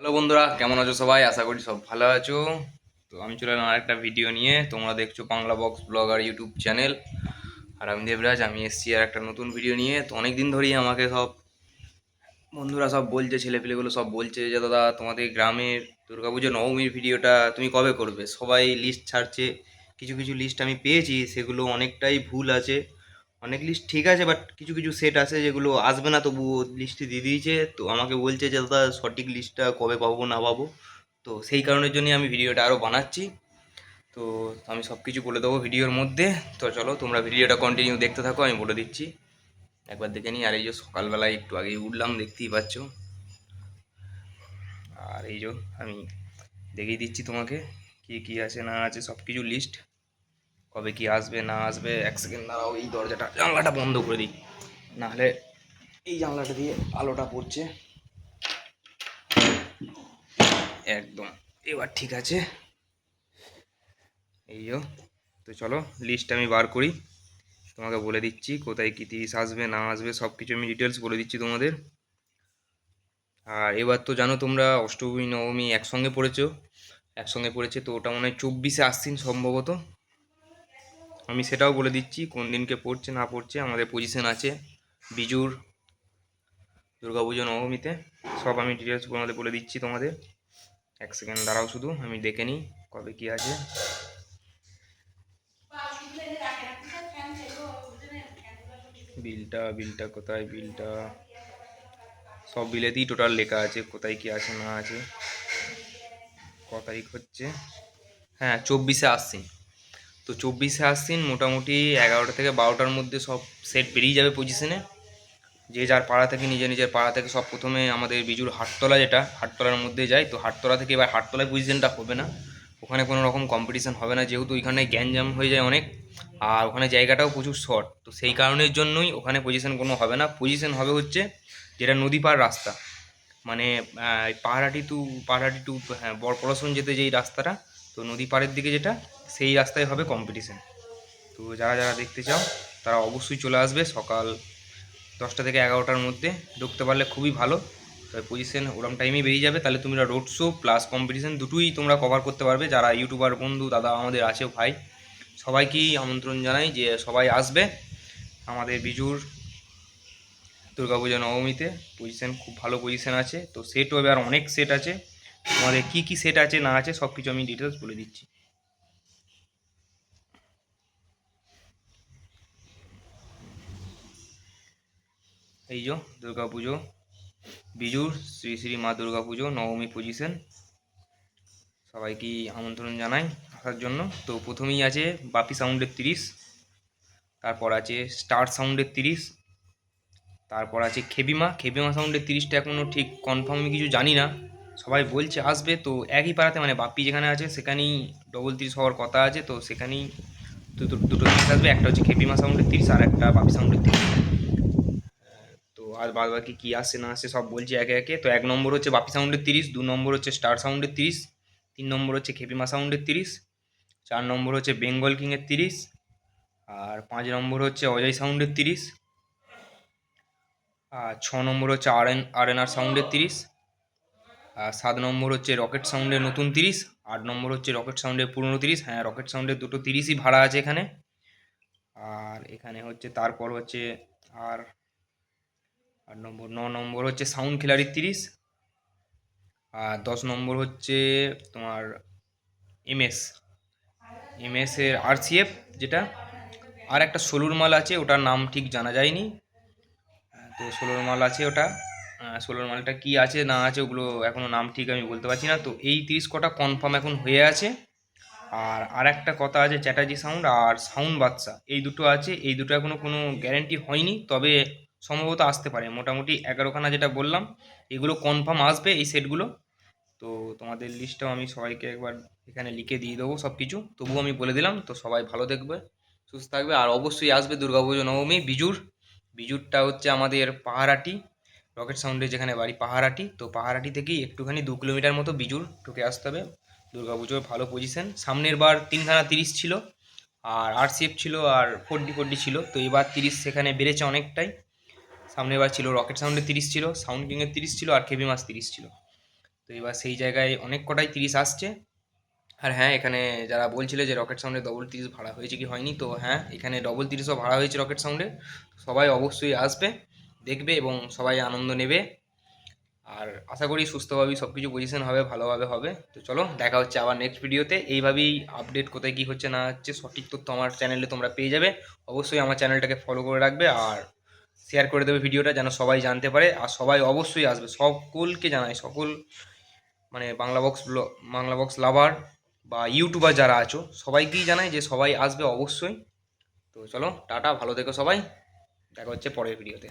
Hello বন্ধুরা, কেমন আছো সবাই? আশা করি সব ভালো আছো। তো আমি চলে এলাম আরেকটা ভিডিও নিয়ে। তোমরা দেখছ Bangla box blogger YouTube channel আর আমি দেবরাজ, আমি এসছি আর একটা নতুন ভিডিও নিয়ে। তো অনেক দিন ধরেই আমাকে সব বন্ধুরা সব বলছে, ছেলেপিলেগুলো সব বলছে যে, দাদা, তোমাদের গ্রামের দুর্গাপুজো নবমীর ভিডিওটা তুমি কবে করবে? সবাই লিস্ট ছাড়ছে। কিছু কিছু লিস্ট আমি পেয়েছি, সেগুলো অনেকটাই ভুল আছে। অনেক লিস্ট ঠিক আছে বাট কিছু কিছু সেট আছে যেগুলো আসবে না তবু লিস্টে দিয়ে দিয়েছে। তো আমাকে বলছে যে, দাদা, সঠিক লিস্টটা কবে পাবো, না পাবো? তো সেই কারণের জন্যই আমি ভিডিওটা আরও বানাচ্ছি। তো আমি সব কিছু বলে দেবো ভিডিওর মধ্যে। তো চলো, তোমরা ভিডিওটা কন্টিনিউ দেখতে থাকো, আমি বলে দিচ্ছি। একবার দেখে নিই। আর এই যে সকালবেলায় একটু আগেই উঠলাম, দেখতেই পাচ্ছ। আর এই যে আমি দেখিয়ে দিচ্ছি তোমাকে, কি কি আছে, না আছে সব কিছু লিস্ট কবে কি আসবে, না আসবে, এক সেকেন্ড দাঁড়াও, এই দরজাটা, জানলাটা বন্ধ করে দিই। নাহলে এই জানলাটা দিয়ে আলোটা পড়ছে। একদম। এবার ঠিক আছে। এই যো তো চলো লিস্ট আমি বার করি। তোমাকে বলে দিচ্ছি কোথায় কী তিরিশ আসবে, না আসবে সব কিছু আমি ডিটেলস বলে দিচ্ছি তোমাদের। আর এবার তো জানো তোমরা অষ্টমী, নবমী একসঙ্গে পড়েছো। একসঙ্গে পড়েছে তো ওটা মনে হয় চব্বিশে আসছিন সম্ভবত। আমি সেটাও বলে দিচ্ছি, কোন দিনকে পড়ছে না পড়ছে, আমাদের পজিশন আছে। বিজুর দুর্গাপুজো নবমীতে, সব আমি ডিটেলস তোমাদের বলে দিচ্ছি তোমাদের। এক সেকেন্ড দাঁড়াও শুধু, আমি দেখে নিই কবে কি আছে। বিলটা বিলটা কোথায়, বিলটা? সব বিলেতেই টোটাল লেখা আছে, কোথায় কি আছে না আছে। ক তারিখ হচ্ছে? হ্যাঁ চব্বিশে আসছিন তো চব্বিশে আসছেন মোটামুটি এগারোটা থেকে বারোটার মধ্যে সব সেট বেরিয়ে যাবে পজিশনে যে যার পাড়া থেকে, নিজের নিজের পাড়া থেকে সব প্রথমে আমাদের বিজুর হাটতলা যেটা, হাটতলার মধ্যে যায়। তো হাটতলা থেকে এবার হাটতলায় পজিশনটা হবে না। ওখানে কোনো রকম কম্পিটিশান হবে না। যেহেতু ওইখানে গ্যাঞ্জাম হয়ে যায় অনেক, আর ওখানে জায়গাটাও প্রচুর শর্ট তো সেই কারণের জন্যই ওখানে পজিশন কোনো হবে না। পজিশন হবে হচ্ছে যেটা নদী পার রাস্তা। মানে পাহাড়াটি টু পাহাড়াটি টু হ্যাঁ বড় বরপড়াশন যেতে যেই রাস্তাটা তো নদী পাড়ের দিকে যেটা, সেই রাস্তায় হবে কম্পিটিশান তো যারা যারা দেখতে চাও, তারা অবশ্যই চলে আসবে সকাল দশটা থেকে এগারোটার মধ্যে। ঢুকতে পারলে খুবই ভালো। তবে পজিশন ওরম টাইমেই বেরিয়ে যাবে। তাহলে তোমরা রোড শো প্লাস কম্পিটিশান দুটোই তোমরা কভার করতে পারবে। যারা ইউটিউবার বন্ধু, দাদা আমাদের আছে, ভাই, সবাইকেই আমন্ত্রণ জানাই যে সবাই আসবে আমাদের বিজুর দুর্গাপূজা নবমীতে। পজিশন খুব ভালো পজিশন আছে। তো সেটও এবার অনেক সেট আছে। আমাদের কি কি সেট আছে, না আছে সব কিছু আমি ডিটেলস বলে দিচ্ছি। এই যে, দুর্গা পুজো। বিজুর, শ্রী শ্রী মা দুর্গা পুজো, নবমী পজিশন সবাইকে আমন্ত্রণ জানাই আসার জন্য। তো প্রথমেই আছে বাপি সাউন্ডের তিরিশ, তারপর আছে স্টার সাউন্ডের তিরিশ, তারপর আছে খেবিমা। খেবিমা সাউন্ডের তিরিশটা এখনও ঠিক কনফার্ম আমি কিছু জানি না। সবাই বলছে, আসবে। তো একই পাড়াতে মানে বাপ্পি যেখানে আছে, সেখানেই ডবল তিরিশ হওয়ার কথা আছে। তো সেখানেই দুটো তিরিশ আসবে। একটা হচ্ছে খেপিমা সাউন্ডের তিরিশ, আর একটা বাপি সাউন্ডের তিরিশ। তো আর বাদ বাকি কী আসছে, না আসছে, সব বলছি একে একে। তো এক নম্বর হচ্ছে বাপি সাউন্ডের তিরিশ, দু নম্বর হচ্ছে স্টার সাউন্ডের তিরিশ, তিন নম্বর হচ্ছে খেপিমা সাউন্ডের তিরিশ, চার নম্বর হচ্ছে বেঙ্গল কিংয়ের তিরিশ, আর পাঁচ নম্বর হচ্ছে অজয় সাউন্ডের তিরিশ, আর ছ নম্বর হচ্ছে আর এন আর এন আর সাউন্ডের তিরিশ। সাত নম্বর হচ্ছে রকেট সাউন্ডের নতুন তিরিশ, আট নম্বর হচ্ছে রকেট সাউন্ডের পুরনো তিরিশ হ্যাঁ রকেট সাউন্ডের দুটো তিরিশই ভাড়া আছে এখানে। আর এখানে হচ্ছে তারপর হচ্ছে আর আট নম্বর, ন নম্বর হচ্ছে সাউন্ড খিলারির তিরিশ, আর দশ নম্বর হচ্ছে তোমার এমএস এমএস এর আরসিএফ যেটা, আর একটা ষোলোর মাল আছে, ওটার নাম ঠিক জানা যায়নি। তো ষোলোর মাল আছে ওটা। ষোলোর মালটা কি আছে, না আছে, ওগুলো এখনও নাম ঠিক আমি বলতে পারছি না। তো এই তিরিশ কটা কনফার্ম এখন হয়ে আছে। আর আর একটা কথা আছে চ্যাটার্জি সাউন্ড আর সাউন্ড বাদশা। এই দুটো আছে, এই দুটো এখনও কোনো গ্যারেন্টি হয়নি, তবে সম্ভবত আসতে পারে। মোটামুটি এগারোখানা যেটা বললাম, এগুলো কনফার্ম আসবে এই সেটগুলো তো তোমাদের লিস্টটাও আমি সবাইকে একবার এখানে লিখে দিয়ে দেবো সব কিছু তবুও আমি বলে দিলাম, তো সবাই ভালো দেখবে, সুস্থ থাকবে। আর অবশ্যই আসবে দুর্গাপুজো নবমী, বিজুর। বিজুরটা হচ্ছে আমাদের পাহারাটি রকেট সাউন্ডের যেখানে বাড়ি পাহারাটি, তো পাহারাটি থেকেই একটুখানি দু কিলোমিটার মতো বিজুর ঢুকে আসতে হবে। দুর্গাপুজোর ভালো পজিশন সামনের বার তিনখানা তিরিশ ছিল, আর আর আরসিএফ ছিল, আর ফোর ডি ফোর ডি ছিল। তো এবার তিরিশ সেখানে বেড়েছে অনেকটাই। সামনের বার ছিল রকেট সাউন্ডের তিরিশ ছিল, সাউন্ড কিংয়ের তিরিশ ছিল, আর কেবি মাস তিরিশ ছিল। তো এবার সেই জায়গায় অনেক কটাই তিরিশ আসছে। আর হ্যাঁ এখানে যারা বলছিলে যে রকেট সাউন্ডে ডবল তিরিশ ভাড়া হয়েছে কি হয়নি, তো হ্যাঁ এখানে ডবল তিরিশও ভাড়া হয়েছে রকেট সাউন্ডে। সবাই অবশ্যই আসবে। দেখবে এবং সবাই আনন্দ নেবে। আর আশা করি সুস্থভাবেই সব কিছু পজিশন হবে, ভালোভাবে হবে। তো চলো, দেখা হচ্ছে আবার নেক্সট ভিডিওতে এইভাবেই আপডেট কোথায় কী হচ্ছে না হচ্ছে সঠিক তথ্য আমার চ্যানেলে তোমরা পেয়ে যাবে। অবশ্যই আমার চ্যানেলটাকে ফলো করে রাখবে আর শেয়ার করে দেবে ভিডিওটা যেন সবাই জানতে পারে। আর সবাই অবশ্যই আসবে। সকলকে জানাই, সকল মানে Bangla box Bangla box lover বা ইউটিউবার যারা আছো, সবাইকেই জানাই যে সবাই আসবে অবশ্যই। তো চলো, টাটা, ভালো থেকো সবাই। দেখা হচ্ছে পরের ভিডিওতে